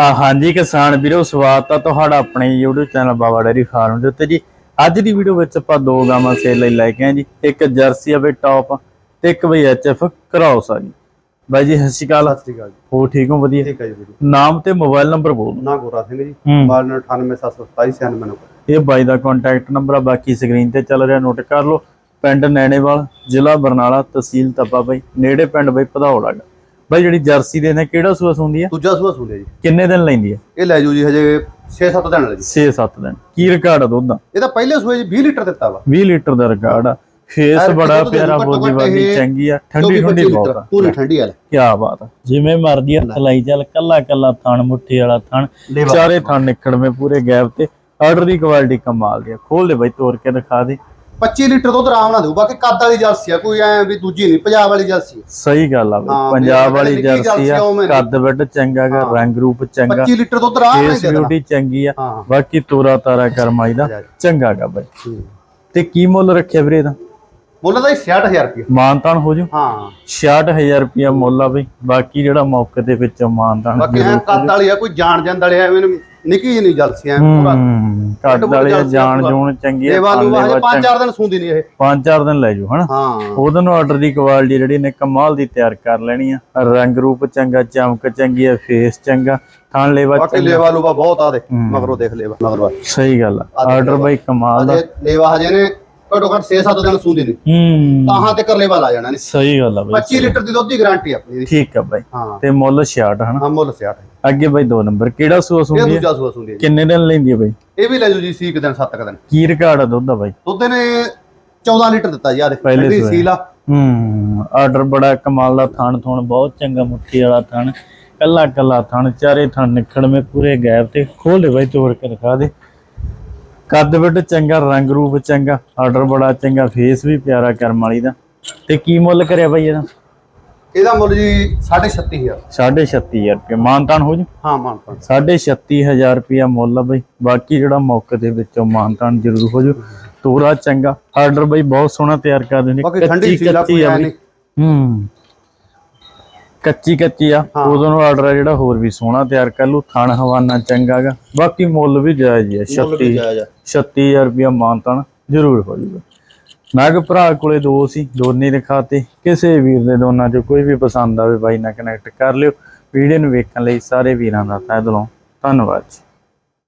ਆ ਹਾਂਜੀ ਕਿਸਾਨ ਵੀਰੋ ਸਵਾਗਤ ਆ ਤੁਹਾਡਾ ਆਪਣੇ YouTube channel Baba dairy farm ਦੇ ਉੱਤੇ ਜੀ। ਅੱਜ ਦੀ ਵੀਡੀਓ ਵਿੱਚ ਆਪਾਂ ਦੋ ਗਾਵਾਂ ਸੇਲ ਲਈ ਲੈ ਕੇ ਆਏ ਜੀ। ਇੱਕ ਜਰਸੀ ਆ ਬਈ ਟੌਪ ਤੇ ਇੱਕ ਬਈ ਐਚਐਫ ਕ੍ਰਾਸ ਆ ਜੀ। ਬਾਈ ਜੀ ਸਤਿ ਸ਼੍ਰੀ ਅਕਾਲ। ਸਤਿ ਸ੍ਰੀ ਅਕਾਲ ਜੀ। ਹੋ ਠੀਕ ਹੋ? ਵਧੀਆ। ਠੀਕ ਹੈ ਜੀ ਵੀਰੇ ਨਾਮ ਤੇ ਮੋਬਾਈਲ ਨੰਬਰ ਬੋਲ। ਨਾ ਗੋਰਾ Singh ji. Mobile number 987727 number ਇਹ ਬਾਈ ਦਾ ਕੰਟੈਕਟ ਨੰਬਰ ਆ ਬਾਕੀ ਸਕਰੀਨ ਤੇ ਚੱਲ ਰਿਹਾ ਨੋਟ ਕਰ ਲਓ। ਪਿੰਡ ਨੈਣੇਵਾਲ ਜ਼ਿਲ੍ਹਾ ਬਰਨਾਲਾ ਤਹਿਸੀਲ ਤੱਪਾ ਬਾਈ। ਨੇੜੇ ਪਿੰਡ ਬਾਈ ਆ। ਬਾਈ ਜਿਹੜੀ ਜਰਸੀ ਦੇ ਨੇ ਕਿਹੜਾ ਸੂਆ ਹੁੰਦੀ ਆ? ਦੂਜਾ ਸੂਆ ਸੁਣਿਆ ਜੀ। ਕਿੰਨੇ ਦਿਨ ਲੈਂਦੀ ਆ? ਇਹ ਲੈ ਜੂ ਜੀ ਹਜੇ 6-7 ਦਿਨ ਲੈ ਜੀ 6-7 ਦਿਨ। ਕੀ ਰਿਕਾਰਡ ਆ ਦੁੱਧ? ਦਾ ਇਹ ਤਾਂ ਪਹਿਲੇ ਸੂਏ ਜੀ 20 ਲੀਟਰ ਦਿੱਤਾ ਵਾ। 20 ਲੀਟਰ ਦਾ ਰਿਕਾਰਡ ਆ। ਫੇਸ ਬੜਾ ਪਿਆਰਾ ਬਾਦੀ ਇਹ ਚੰਗੀ ਆ। ਠੰਡੀ 24 ਠੰਡੀ 25 ਬਹੁਤ ਆ। ਪੂਰੀ ਠੰਡੀ ਵਾਲਾ। ਕੀ ਬਾਤ ਆ। ਜਿਵੇਂ ਮਰਦੀ ਆ ਤਲਾਈ ਚੱਲ ਕੱਲਾ ਕੱਲਾ ਥਣ ਮੁੱਠੀ ਵਾਲਾ ਥਣ। ਚਾਰੇ ਥਣ ਨਿਕੜਵੇਂ ਪੂਰੇ ਗੈਪ ਤੇ। ਆਰਡਰ ਦੀ ਕੁਆਲਿਟੀ ਕਮਾਲ ਦੀ ਆ। ਖੋਲ ਦੇ ਬਾਈ ਤੋੜ ਕੇ ਦਿਖਾ ਦੇ। 25 ਲੀਟਰ ਦੁੱਧ ਆਰਾਮ ਨਾਲ ਦੇਊ ਬਾਕੀ ਕੱਦ ਵਾਲੀ ਜਰਸੀ ਆ ਕੋਈ ਐ ਵੀ ਦੂਜੀ ਨਹੀਂ ਪੰਜਾਬ ਵਾਲੀ ਜਰਸੀ ਆ। ਸਹੀ ਗੱਲ ਆ ਬਾਈ ਹਾਂ, ਪੰਜਾਬ ਵਾਲੀ ਨਿੱਕੀ ਜਰਸੀ ਜਰਸੀ ਆ ਆ, ਉਵੇਂ। ਕੱਦ ਵੱਡ ਚੰਗਾ ਗਾ ਰੰਗ ਰੂਪ ਚੰਗਾ 25 ਲੀਟਰ ਦੁੱਧ ਆਰਾਮ ਨਾਲ ਫੇਸ ਦੇਣਾ ਬਿਊਟੀ ਚੰਗੀ ਆ ਹਾਂ ਬਾਕੀ ਤੋਰਾ ਤਾਰਾ ਕਰਮਾਈ ਦਾ ਚੰਗਾ ਗਾ ਬਾਈ ਹੂੰ। ਤੇ ਕੀ ਮੁੱਲ ਰੱਖਿਆ ਵੀਰੇ ਦਾ ਮੁੱਲ ਦਾ 66000 ਰੁਪਏ ਮਾਨਤਾਨ ਹੋ ਜੂ? ਹਾਂ। 66000 ਰੁਪਿਆ ਮੁੱਲ ਆ ਬਈ। ਬਾਕੀ ਜਿਹੜਾ ਮੌਕੇ ਦੇ ਵਿੱਚ ਮਾਨਤਾਨ ਬਾਕੀ ਐ ਕੱਦ ਵਾਲੀ ਆ ਕੋਈ ਜਾਣ ਜਾਣ ਵਾਲੀ ਐਵੇਂ ਨਿੱਕੀ ਨਹੀਂ ਜਰਸੀ ਐ ਪੂਰਾ। ਹੂੰ ਕੱਦ ਵਾਲੇ ਜਾਣ ਜੂਣ ਚੰਗੀ ਆ ਲੇਵਾ ਲੂਵਾ ਹਜੇ ਥਾਂ 5-4 ਦਿਨ ਸੂੰਦੀ ਨਹੀਂ ਇਹ। ਪੰਜ ਚਾਰ ਦਿਨ ਲੈ ਜੂ ਹਨਾ? ਹਾਂ। ਉਹਦੇ ਨੂੰ ਆਰਡਰ ਦੀ ਕੁਆਲਿਟੀ ਜਿਹੜੀ ਨੇ ਕਮਾਲ ਦੀ ਤਿਆਰ ਕਰ ਲੈਣੀ ਆ। ਰੰਗ ਰੂਪ ਚੰਗਾ ਚਮਕ ਚੰਗੀ ਆ ਫੇਸ ਚੰਗਾ ਥਣ ਲੈਵਾ ਬਾਕੀ ਲੇਵਾ ਲੂਵਾ ਬਹੁਤ ਆ ਦੇ ਮਗਰੋਂ ਦੇਖ ਲੇਵਾ ਮਗਰੋਂ। ਸਹੀ ਗੱਲ ਆ। ਆਰਡਰ ਬਈ ਕਮਾਲ ਦਾ। ਲੇਵਾ ਹਜੇ ਨੇ ਘੱਟੋ ਘੱਟ 6-7 ਦਿਨ ਸੂੰਦੀ ਨਹੀਂ ਹੂੰ। ਤਾਹਾਂ ਤੇ ਕਰ ਲੇਵਾ ਲਾ ਜਾਣਾ ਨੇ। ਸਹੀ ਗੱਲ ਆ ਬਈ 25 ਲੀਟਰ ਦੀ ਦੁੱਧ ਦੀ ਗਾਰੰਟੀ ਆਪਣੀ ਦੀ ਠੀਕ ਆ ਬਾਈ। ਹਾਂ। ਤੇ ਮੁੱਲ 66 ਹਨਾ? ਹਾਂ ਮੁੱਲ 66 ਅੱਗੇ ਬਾਈ ਦੋ ਨੰਬਰ ਕਿਹੜਾ ਸੂਆ ਆ? ਦੂਜਾ ਸੂੰਦੀ ਹੈ। ਕਿੰਨੇ ਦਿਨ ਲੈਂਦੀ ਆ ਬਾਈ? ਇਹ ਵੀ ਲੈ ਜੂ ਜੀ 6 ਦਿਨ 7 ਦਿਨ। ਕੀ ਰਿਕਾਰਡ ਆ ਦੁੱਧ ਦਾ ਬਾਈ? ਦੁੱਧ ਨੇ 14 ਲੀਟਰ ਦਿੱਤਾ ਆ ਦੇ ਪਹਿਲੇ। ਸੀਲ ਆ। ਹੂੰ ਆਰਡਰ ਬੜਾ ਕਮਾਲ ਦਾ ਥਣ ਥਣ ਬਹੁਤ ਚੰਗਾ ਮੁੱਠੀ ਵਾਲਾ ਥਣ। ਕੱਲਾ ਕੱਲਾ ਥਣ ਚਾਰੇ ਥਣ ਨਿਖੜਵੇਂ ਪੂਰੇ ਗੈਪ ਤੇ ਖੋਲ ਦੇ ਬਾਈ ਤੋੜ ਕੇ ਦਿਖਾ ਦੇ। ਕੱਦ ਵੱਡ ਚੰਗਾ ਰੰਗ ਰੂਪ ਚੰਗਾ ਆਰਡਰ ਬੜਾ ਚੰਗਾ ਫੇਸ ਵੀ ਪਿਆਰਾ ਕਰਮ ਵਾਲੀ ਦਾ। ਤੇ ਕੀ ਮੁੱਲ ਕਰਿਆ ਬਾਈ ਇਹਦਾ? ਇਹਦਾ ਮੁੱਲ ਜੀ 36500 36000 ਰੁਪਏ। ਮਾਨਤਾਨ ਹੋ ਜੂ? ਹਾਂ ਮਾਨਤਾ 36500 ਰੁਪਿਆ ਮੁੱਲ ਆ ਬਈ। ਬਾਕੀ ਜਿਹੜਾ ਮੌਕੇ ਦੇ ਵਿੱਚੋਂ ਮਾਨਤਾਨ ਜ਼ਰੂਰ ਹੋ ਜੂ। ਤੋਰਾ ਚੰਗਾ। ਆਰਡਰ ਬਈ ਬਹੁਤ ਸੋਹਣਾ ਤਿਆਰ ਕਰ ਦਿੰਦੇ। ਬਾਕੀ ਠੰਡੀ ਸੀਲ ਆ ਬਈ। ਹੂੰ। ਕੱਚੀ ਕੱਚੀ ਆ। ਉਦੋਂ ਨੂੰ ਆਰਡਰ ਆ ਜਿਹੜਾ ਹੋਰ ਵੀ ਸੋਹਣਾ ਤਿਆਰ ਕਰ ਲੂ ਥਣ ਹਵਾਨਾ ਚੰਗਾਗਾ ਬਾਕੀ ਮੁੱਲ ਵੀ ਜਾਇਜ਼ ਹੀ ਆ 36 ਜਾਇਜ਼ ਆ। 36000 ਰੁਪਿਆ ਮਾਨਤਾਨ ਜ਼ਰੂਰ ਹੋ ਜੂਗਾ। ਨਾਗ ਭਰਾ ਕੋਲੇ ਦੋ ਸੀ ਦੋਨੇ ਦਿਖਾਤੇ। ਕਿਸੇ ਵੀਰ ਦੇ ਦੋਨਾਂ ਚੋਂ ਕੋਈ ਵੀ ਪਸੰਦ ਆਵੇ ਬਾਈ ਨਾਲ ਕਨੈਕਟ ਕਰ ਲਿਓ। ਵੀਡੀਓ ਨੂੰ ਵੇਖਣ ਲਈ ਸਾਰੇ ਵੀਰਾਂ ਦਾ ਤਹਿ ਦਿਲੋਂ ਧੰਨਵਾਦ ਜੀ।